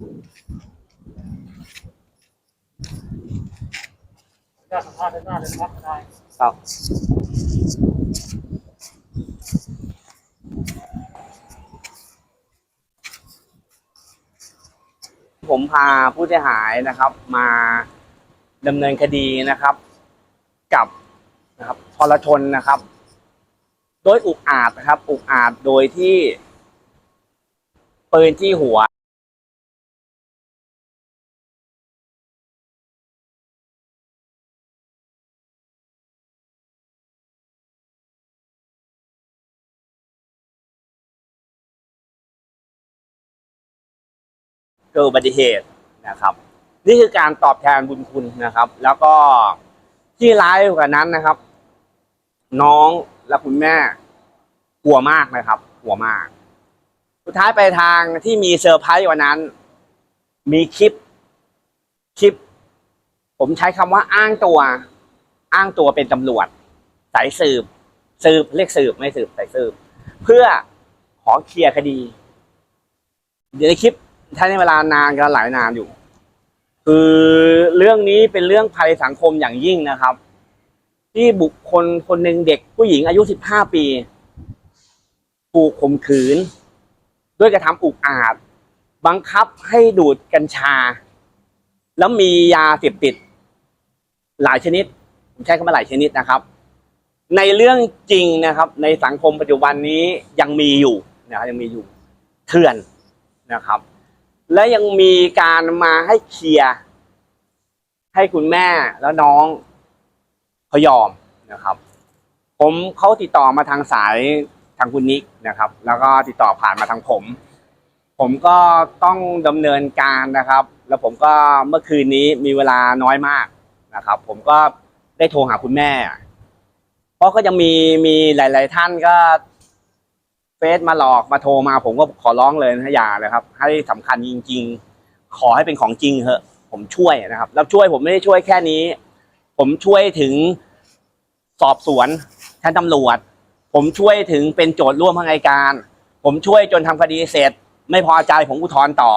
ได้สัมภาษณ์ได้หน้าเลยครับได้ครับผมพาผู้เสียหายนะครับมาดำเนินคดีนะครับ กับนะครับทรชนนะครับ โดยอุกอาจนะครับ อุกอาจโดยที่ปืนที่หัว กิดอุบัติเหตุนะครับ นี่คือการตอบแทนบุญคุณนะครับ แล้วก็ที่ร้ายกว่านั้นนะครับ น้องและคุณแม่กลัวมากนะครับกลัวมาก สุดท้ายไปทางที่มีเซอร์ไพรส์กว่านั้น มีคลิปคลิป ผมใช้คำว่าอ้างตัว อ้างตัวเป็นตำรวจสายสืบ สืบเรียกสืบไม่สืบสายสืบ เพื่อขอเคลียร์คดี เดี๋ยวในคลิป ใช้ในเวลานานกันหลายนานอยู่ คือเรื่องนี้เป็นเรื่องภัยในสังคมอย่างยิ่งนะครับ ที่บุคคลคนหนึ่งเด็กผู้หญิงอายุ15ปีถูกข่มขืน ด้วยกระทำอุกอาจ บังคับให้ดูดกัญชา แล้วมียาเสพติด หลายชนิด ผมใช้คำว่าหลายชนิดนะครับ ในเรื่องจริงนะครับ ในสังคมปัจจุบันนี้ยังมีอยู่นะครับยังมีอยู่เถื่อนนะครับ และยังมีการมาให้เคลียร์ให้คุณแม่แล้วน้องเขายอมนะครับ ผมเขาติดต่อมาทางสายทางคุณนิกนะครับ แล้วก็ติดต่อผ่านมาทางผม ผมก็ต้องดำเนินการนะครับ แล้วผมก็เมื่อคืนนี้มีเวลาน้อยมากนะครับ ผมก็ได้โทรหาคุณแม่ เพราะก็ยังมีมีหลาย ๆ ท่านก็ เฟซมาหลอกมาโทรมาผมก็ขอร้องเลยนะอย่าเลยครับ ให้สำคัญจริง ๆ ขอให้เป็นของจริงเถอะผมช่วยนะครับ แล้วช่วยผมไม่ได้ช่วยแค่นี้ ผมช่วยถึงสอบสวนชั้นตำรวจ ผมช่วยถึงเป็นโจทย์ร่วมทางอัยการ ผมช่วยจนทำคดีเสร็จ ไม่พอใจผมอุทธรณ์ต่อ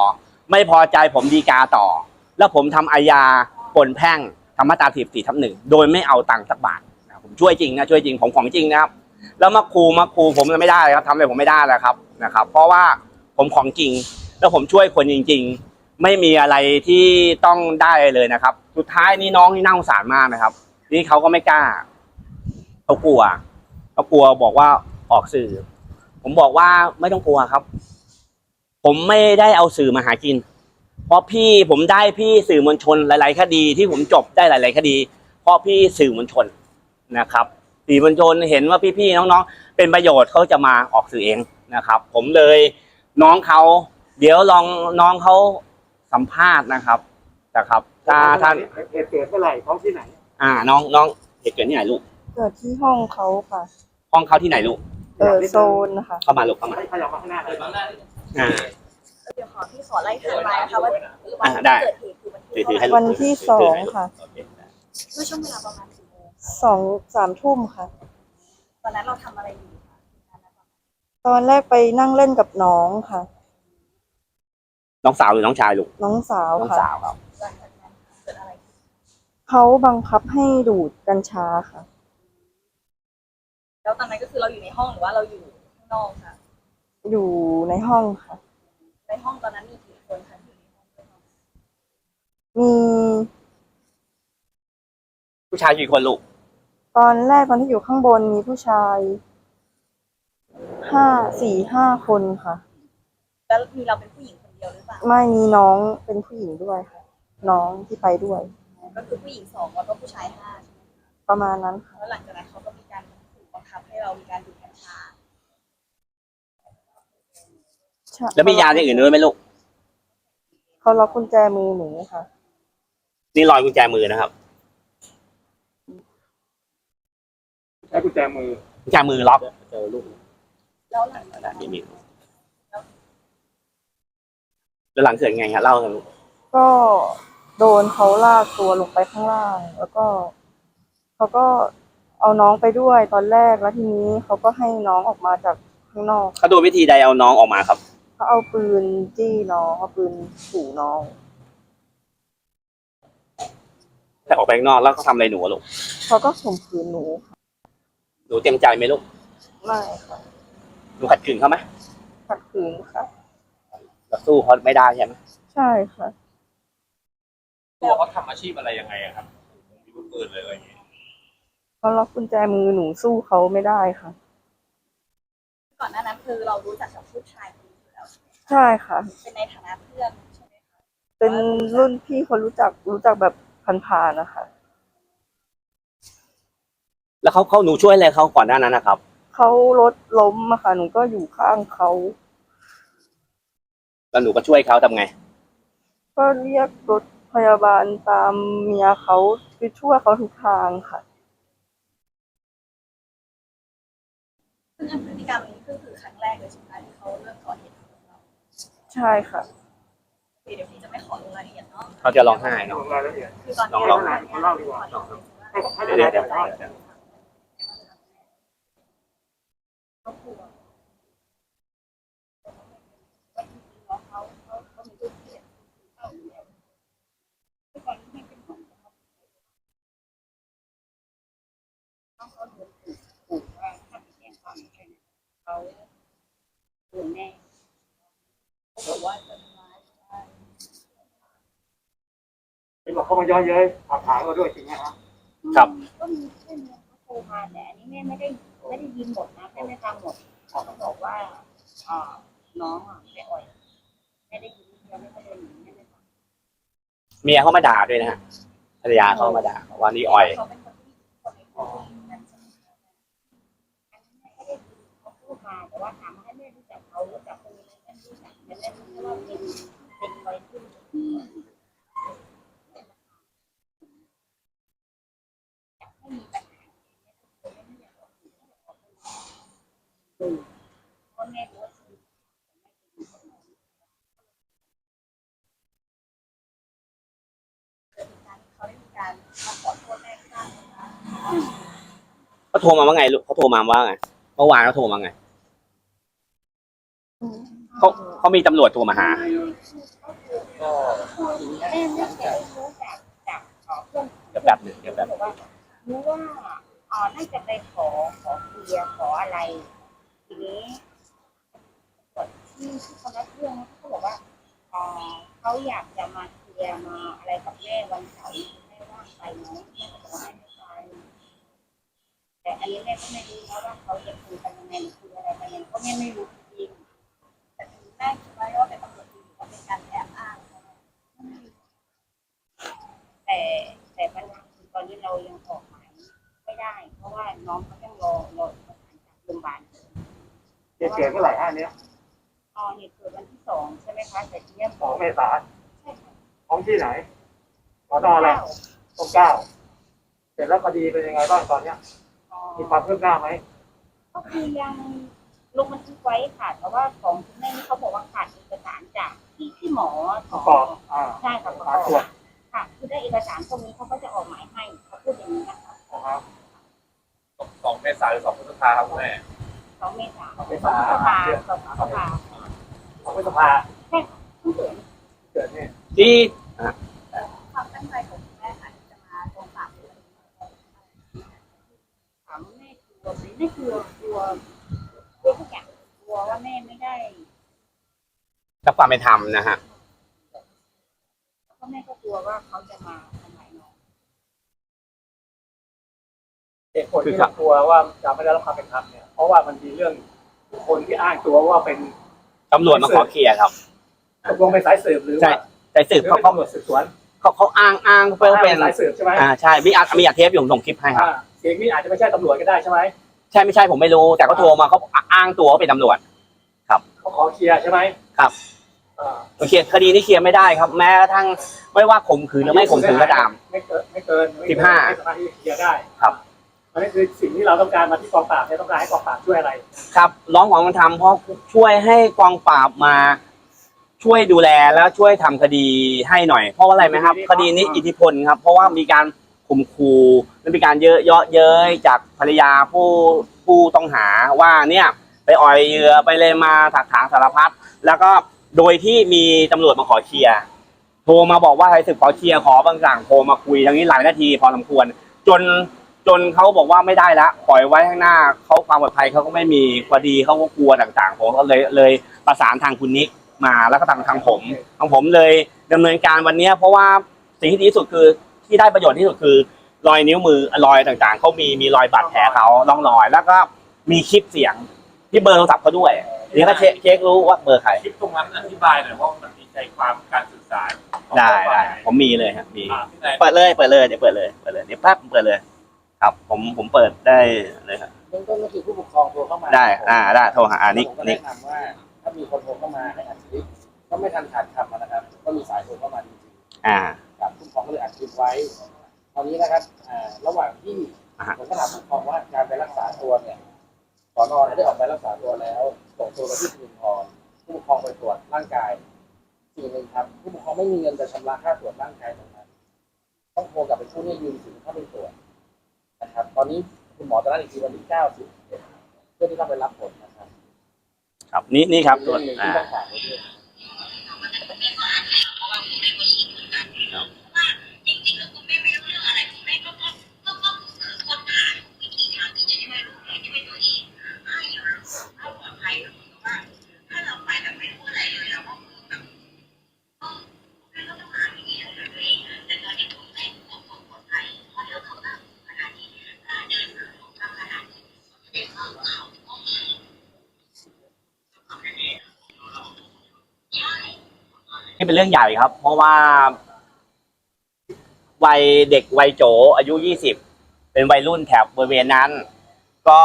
ไม่พอใจผมดีกาต่อ แล้วผมทำอาญาปนแพ่งธรรมตราถีบสี่ทับหนึ่งโดยไม่เอาตังค์สักบาทผมช่วยจริงนะช่วยจริงผมของจริงนะครับ แล้วมาครูมาครูผมไม่ได้ครับทำอะไรผมไม่ได้แล้วครับนะครับ เพราะว่าผมของจริง แล้วผมช่วยคนจริง ๆ ไม่มีอะไรที่ต้องได้เลยนะครับ สุดท้ายนี่น้องนี่น่าสงสารมากนะครับ นี่เขาก็ไม่กล้าเขากลัวเขากลัวบอกว่าออกสื่อ ผมบอกว่าไม่ต้องกลัวครับ ผมไม่ได้เอาสื่อมาหากิน เพราะพี่ผมได้พี่สื่อมวลชนหลาย ๆ คดีที่ผมจบได้หลาย ๆ คดี เพราะพี่สื่อมวลชนนะครับ สื่อมวลชนเห็นว่าพี่ๆน้องๆ เป็นประโยชน์เขาจะมาออกสื่อเองนะครับ ผมเลยน้องเขาเดี๋ยวลองน้องเขาสัมภาษณ์นะครับนะครับถ้าท่านเหตุเกิดเมื่อไหร่ท้องที่ไหน อ่าน้องน้องเหตุเกิดที่ไหนลูกเกิดที่ห้องเขาค่ะ ห้องเขาที่ไหนลูกเออโซนนะคะเข้ามาลูกเข้ามาให้ขยับมาข้างหน้าเลยอ่าเดี๋ยวขอพี่ขอไล่ไทม์ไลน์นะคะว่าอ่าวันได้ที่เกิดเหตุคือวันที่ถือถือให้เท่าไหลูร่กวันที่สองค่ะโอเคได้เมื่อช่วงเวลาประมาณกี่โมง สองสามทุ่มค่ะ ตอนนั้นเราทำอะไรอยู่คะตอนแรกไปนั่งเล่นกับน้องค่ะ น้องสาวหรือน้องชายลูกน้องสาวน้องค่ะสาวครับหลังจากนั้นเกิดอะไรขึ้นเขาบังคับให้ดูดกัญชาค่ะ แล้วตอนนั้นก็คือเราอยู่ในห้องหรือว่าเราอยู่ข้างนอกค่ะ อยู่ในห้องค่ะ ในห้องตอนนั้นมีกี่คนคะที่อยู่ในห้องด้วยกันมีผู้ชายกี่คนลูก ตอนแรกตอนที่อยู่ข้างบนมีผู้ชายห้าสี่ห้าคนค่ะ แล้วมีเราเป็นผู้หญิงคนเดียวหรือเปล่า ไม่มีน้องเป็นผู้หญิงด้วยค่ะ น้องที่ไปด้วย ก็คือผู้หญิงสองแล้วก็ผู้ชายห้าใช่ไหมคะประมาณนั้นค่ะแล้วหลังจากนั้นเขาก็มีการถูกบังคับให้เรามีการดูดกัญชาใช่แล้วมียาอย่างอื่นด้วยไหมลูก เขาล็อกกุญแจมือหนูค่ะ นี่รอยกุญแจมือนะครับ ใช้กุญแจมือกุญแจมือล็อกเจอลูกแล้วหลังจากนั้นนี่มีแล้วหลังเกิดไงครับเล่ากันลูกก็โดนเขาลากตัวลงไปข้างล่าง แล้วก็เขาก็เอาน้องไปด้วยตอนแรกแล้วทีนี้เขาก็ให้น้องออกมาจากข้างนอกเขาโดนวิธีใดเอาน้องออกมาครับเขาเอาปืนจี้น้องเอาปืนขู่น้องแต่ออกไปข้างนอกแล้วเขาทำอะไรหนูอะลูกเขาก็ข่มขืนหนูค่ะ หนูเต็มใจไหมลูกไม่ค่ะหนูขัดขืนเขาไหมขัดขืนค่ะ เราสู้เขาไม่ได้ใช่ไหมใช่ค่ะ ตัวเขาทำอาชีพอะไรยังไงอะครับมีลูกปืนเลยอะไรอย่างเงี้ยเขาล็อกกุญแจมือหนูสู้เขาไม่ได้ค่ะ ก่อนหน้านั้นคือเรารู้จักกับผู้ชายคนนี้อยู่แล้วใช่ค่ะ เป็นในฐานะเพื่อนใช่ไหมคะเป็นรุ่นพี่คนรู้จักรู้จักแบบผ่านๆนะคะ แล้วเขาเขาหนูช่วยอะไรเขาก่อนหน้านั้นนะครับ เขารถล้มอะค่ะหนูก็อยู่ข้างเขาแล้วหนูก็ช่วยเขาทำไง ก็เรียกรถพยาบาลตามเมียเขาคือช่วยเขาทุกทางค่ะ ซึ่งพฤติกรรมนี้ก็คือครั้งแรกเลยใช่ไหมคะที่เขาเริ่มก่อเหตุกับเราใช่ค่ะ เดี๋ยวพี่จะไม่ขอลงรายละเอียดเนาะเขาจะร้องไห้ลเนาะงรายละเอียดคือตอนนี้ลองเขาเล่าดีกว่าให้ให้เดี๋ยวเดี๋ยว เล่าเดี๋ยวเขากลัวเขาเขาเขามีลูกเสียเขาอยู่แล้วที่ก่อนที่ไม่เป็นของเขาเขาเขาโดนขู่ขู่ว่าถ้าไปแจ้งความใช่ไหมเขาโดนแน่เขาบอกว่าจะทำร้ายได้เห็นบอกเขามาย้อนเย้ยถามถามเราด้วยจริงไหมครับ ครับ ก็มีเพื่อนเนี่ยเขาโทรมาแต่อันนี้แม่ไม่ได้ ไม่ได้ยินหมดนะแม่ไม่ฟังหมดเขาก็บอกว่าอ่าน้องอะไปอ่อยแม่ได้ยินเดียวไม่ได้ยินแม่ไม่ฟังเมียเขามาด่าด้วยนะฮะภรรยาเขามาด่าว่านี่อ่อย เขาเป็นคนที่คนในพื้นที่นั้นใช่ไหมคะอันนี้ไม่ได้ยินเขาพูดมาแต่ว่าถามว่าให้แม่รู้จักเขารู้จักคนนี้ไหมแม่รู้จักแต่แม่รู้แค่ว่าเป็นเป็นวัยรุ่นอยากให้มีปัญหาแม่ไม่อยากออกสื่อไม่อยากออกไปดูเพ่อแม่เป็เขาได้มีการมาขอโทษแม่ที่บ้านเขาโทรมาว่าไงลูกเขาโทรมาว่าไงเมื่อวานเขาโทรมาไงเขาเขามีตำรวจโทรมาหา ก็แม่ไม่เคยรู้จากจากเพื่อนเดี๋ยวแป๊บหนึ่งเดี๋ยวแบบอกว่ารู้ว่าอ่าน่าจะไปขอขอเคลียร์ขออะไร ทีนี้กดที่ที่เขารับเรื่องเขาบอกว่าอ่าเขาอยากจะมาเคลียร์มาอะไรกับแม่วันเสาร์แม่ว่างไปไหมแม่ก็บอกว่าไม่ไปแต่อันนี้แม่ก็ไม่รู้นะว่าเขาจะคุยกันยังไงหรือคุยอะไรกันยังไงเพราะแม่ไม่รู้จริงแต่ถึงแม่คิดไว้ว่าเป็นตำรวจจริงก็เป็นการแอบอ้างแต่แต่ปัญหาคือตอนนี้เรายังออกหมายไม่ได้ เพราะว่าน้องเขายังรอรอเอการจากโรงพยาบาล เหตุเกิดเมื่อไหร่ฮะอันเนี้ยอ๋อเหตุเกิดวันที่สองใช่ไหมคะแต่ทีเนี้ยสองเมษาใช่ค่ะท้องที่ไหนสอนออะไรต้นเกล้าเสร็จแล้วคดีเป็นยังไงบ้างตอนเนี้ยอ๋อมีความคืบหน้าไหมก็คือยังลงบันทึกไว้ค่ะแต่ว่าของคุณแม่นี่เขาบอกว่าขาดเอกสารจากที่ที่หมอประกอบอ่าใช่ค่ะประกสารตรวอจบค่ะคือได้เอกสารพวกนี้เขาก็จะออกหมายให้เขาพูดอย่างนี้นะคะนะครับสองเมษายนหรือสองพฤษภาครับคุณแม่ส องเมษาสองเมสองษาพฤษภาสองพฤษภาของพฤษภาเพิ่งเกิดเกิดเนี่ยที่ความตั้งใจของคุณแม่ค่ะที่จะมากองปราบหรืออะไรอย่างเงี้ยถามว่าแม่กลัวไหมไม่กลัวกลัวกลัวทุกอย่างกลัวว่าแม่ไม่ได้กับความเป็นธรรมนะฮะเพราะแม่ก็กลัวว่าเขาจะมาทำลายน้องเหตุผลที่เรากลัวว่าจะไม่ได้รับความเป็นธรรมเนี่ย เพราะว่ามันมีเรื่องบุคคลที่อ้างตัวว่าเป็นตำรวจมาขอเคลียร์ครับตกลงเป็นสายสืบหรือใช่ว่าแต่สืหรืบอเขาเป็นเขาตำรวจสืบสวนเขาเขาอ้างอ้างเพื่ออ้างเป็เป็นนสายสืบใช่ไหมอ่าใช่มีอัดมีอัดเทปอยู่ผมส่งคลิปให้ครับอ่าเสียงนี้อาจจะไม่ใช่ตำรวจก็ได้ใช่ไหมใช่ไม่ใช่ผมไม่รู้แต่เขาโทรมาเขาอ้างตัวว่าเป็นตำรวจ เขาขอเคลียร์ใช่ไหมครับ อ่าเคลียร์คดีนี้เคลียร์ไม่ได้ครับ แม้กระทั่งไม่ว่าข่มขืนหรือไม่ข่มขืนก็ตาม ไม่เกินไม่เกินไม่เกินสิบห้า ไม่สามารถที่จะเคลียร์ได้ครับ อันนี้คือสิ่งที่เราต้องการมาที่กองปราบเนี่ยต้องการให้กองปราบช่วยอะไร ครับร้องขอความเป็นธรรมเพราะช่วยให้กองปราบมา ช่วยดูแลแล้วช่วยทำคดีให้หน่อย เพราะว่าอะไรไหมครับ คดีนี้อิทธิพลครับ เพราะว่ามีการข่มขู่และมีการเยอะเยาะเย้ยจากภรรยาผู้ผู้ต้องหาว่าเนี่ยไปอ่อยเหยื่อไปเลยมาถักถางสารพัดแล้วก็โดยที่มีตำรวจมาขอเคลียร์โทรมาบอกว่าไทยศึกขอเคลียร์ขอบางอย่างโทรมาคุยทั้งนี้หลายนาทีพอสมควร จน จนเขาบอกว่าไม่ได้ละปล่อยไว้ข้างหน้าเขาความปลอดภัยเขาก็ไม่มีพอดีเขาก็กลัวต่างๆ ผมก็เลยเลยประสานทางคุณนิกมาแล้วก็ทางทางผมทางผมเลยดำเนินการวันเนี้ยเพราะว่าสิ่งที่ดีที่สุดคือที่ได้ประโยชน์ที่สุดคือ รอยนิ้วมือรอยต่างๆเขามีมีรอยบาดแผลเขาร่องรอย แล้วก็มีคลิปเสียงที่เบอร์โทรศัพท์เขาด้วยเดี๋ยวก็เช็คเช็ครู้ว่าเบอร์ใครคลิปตรงนั้นอธิบายหน่อยว่ามันมีใจความการสื่อสารของได้ฝ่าได้ยผมมีเลยครับมีอ่าที่ไหนเปิดเลยเปิดเลยเดี๋ยวเปิดเลยเปิดเลยเดี๋ยวแป๊บเปิดเลย ครับ ผมผมเปิดได้เลยครับเบื้องต้นก็คือผู้ปกครองโทรเข้ามาได้อ่าได้โทรหาอ่านิกผมก็นิแนะกนำว่า ถ้ามีคนโทรเข้ามาให้อัดคลิปก็ไม่ทันขาดคำนะครับ ก็มีสายโทรเข้ามาจริงอ่า ๆครับผู้ปกครองก็เลยอัดคลิปไว้ ตอนนี้นะครับอ่าระหว่างที่อ่าฮะ ผมก็ถามผู้ปกครองว่าการไปรักษาตัวเนี่ยสอนอเนี่ยได้ออกไปรักษาตัวแล้วส่งตัวไปที่สิรินทรผู้ปกครองไปตรวจร่างกายสิ่งหนึ่งครับ ผู้ปกครองไม่มีเงินจะชำระค่าตรวจร่างกายตรงนั้น ต้องโทรกลับไปกู้หนี้ยืมสินเข้าไปตรวจ นะครับตอนนี้คุณหมอจะนัดอีกทีวันที่เก้าสิบเพื่อที่ต้องไปรับผลนะครับครับนี่นี่ครับตรวจเรื่องหนึ่งอ่า ที่ต้องฝากไว้ด้วย นี่เป็นเรื่องใหญ่ครับ เพราะว่า วัยเด็กวัยโจอายุยี่สิบเป็นวัยรุ่นแถบบริเวณนั้น ก็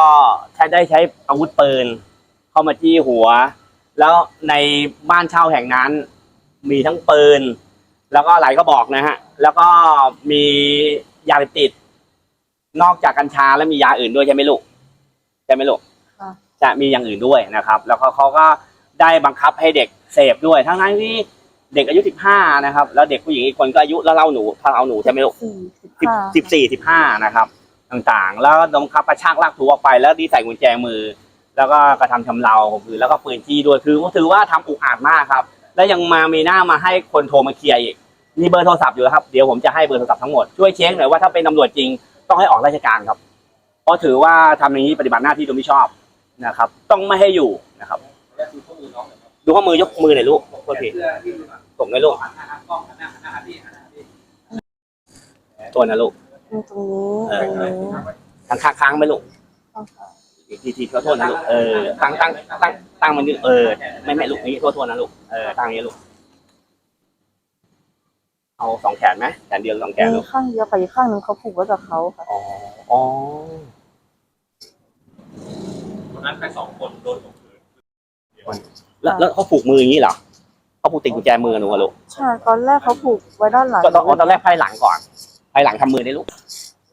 ใช้ได้ใช้อาวุธปืน เข้ามาจี้หัว แล้วในบ้านเช่าแห่งนั้น มีทั้งปืน แล้วก็หลายก็บอกนะฮะ แล้วก็มียาเสพติด นอกจากกัญชาแล้วมียาอื่นด้วยใช่ไหมลูก ใช่ไหมลูกค่ะจะมีอย่างอื่นด้วยนะครับ แล้วเขาเขาก็ได้บังคับให้เด็กเสพด้วย ทั้งนั้นที่เด็กอายุสิบห้านะครับ แล้วเด็กผู้หญิงอีกคนก็อายุแล้วเล่าหนูถ้าเอาหนูใช่ไหมลูกสี่สิบสิบห้าสิบสี่สิบห้านะครับ ต่างๆ แล้วบังคับกระชากลากถูออกไปแล้วดีใส่กุญแจมือ แล้วก็กระทำชำเราคือแล้วก็ปืนจี้ด้วยคือถือว่าทำอุกอาจมากครับ แล้วยังมามีหน้ามาให้คนโทรมาเคลียร์อีกมีเบอร์โทรศัพท์อยู่ครับเดี๋ยวผมจะให้เบอร์โทรศัพท์ทั้งหมดช่วยเช็คหน่อยว่าถ้าเป็นตำรวจจริงต้องให้ออกราชการครับเพ ราะถือว่าทำอย่างนี้ปฏิบัติหน้าที่โดยไม่ชอบนะครับ ต้องไม่ให้อยู่นะครับแล้วดูข้อมือน้องหน่อยครับดูข้อมือยกมือหน่อยลูกโทษทีเสื้อที่ดูหน่อยส่งให้ลูกหันหน้าหากล้องหันหน้าหันหน้าหาพี่หันหน้าหาพี่ตัวนะลูกมีตรงนี้เออตรงนี้ค้างค้างค้างไปลูกต้องค่ะอีกทีทีขอโทษนะลูกเออตั้งตั้งตั้งตั้งมันนี่เออไม่ไม่ลูกนี่โทษโทษนะลูกเออตั้งอย่างนี้ลูกเอาสองแขนไหมแขนเดียวหรือสองแขนมีลูกข้างเดียวกับอีกข้างหนึ่งเขาผูกไว้กับเขาค่ะอ๋อ อ๋อวันนั้นไปสองคนโดนข่มขืนแล้วแล้วเขาผูกมืออย่างนี้เหรอเขาผูกติดกุญแจมือหนูอะลูกใช่ตอนแรกเขาผูกไว้ด้านหลังก็ตอนตอนแรกไพ่หลังก่อนไพ่หลังทำมือได้ลูก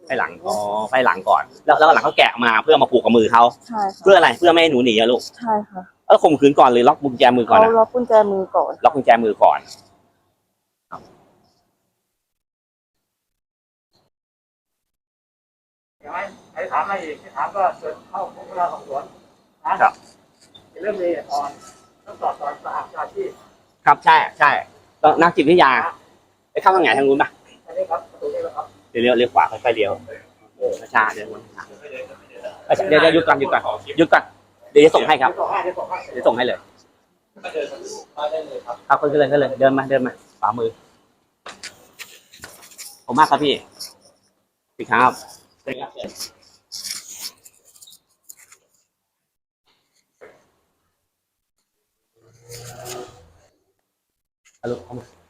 ไพ่หลังอ๋อไพ่หลังก่อน แล้วแล้วหลังเขาแกะมาเพื่อมาผูกกับมือเขาใช่ค่ะเพื่ออะไรเพื่อไม่ให้หนูหนีอะลูกใช่ค่ะเออข่มขืนก่อนหรือล็อกกุญแจมือก่อนเขาอะล็อกกุญแจมือก่อน ล็อกกุญแจมือก่อนอยากให้ ให้ถามอะไรอีกที่ถามก็เชิญเข้าพบเราสอบสวนนะครับเป็นเรื่องละเอียดอ่อนต้องสอบสวนสหวิชาชีพครับใช่ใช่ต้องนักจิตวิทยาไปเข้าทางไหนทางนู้นปะอันนี้ครับประตูนี้นะครับเดี๋ยวเลี้ยวเลี้ยวขวาค่อยๆเลี้ยวช้าๆเดี๋ยววนทางเดี๋ยวเดี๋ยวหยุดก่อนหยุดก่อนหยุดก่อนเดี๋ยวจะส่งให้ครับเดี๋ยวส่งให้เดี๋ยวส่งให้เดี๋ยวส่งให้เลยก็เดินมาได้เลยครับครับก็เลยก็เลยเดินมาเดินมาขวามือผมมากครับพี่พี่ครับ เชิ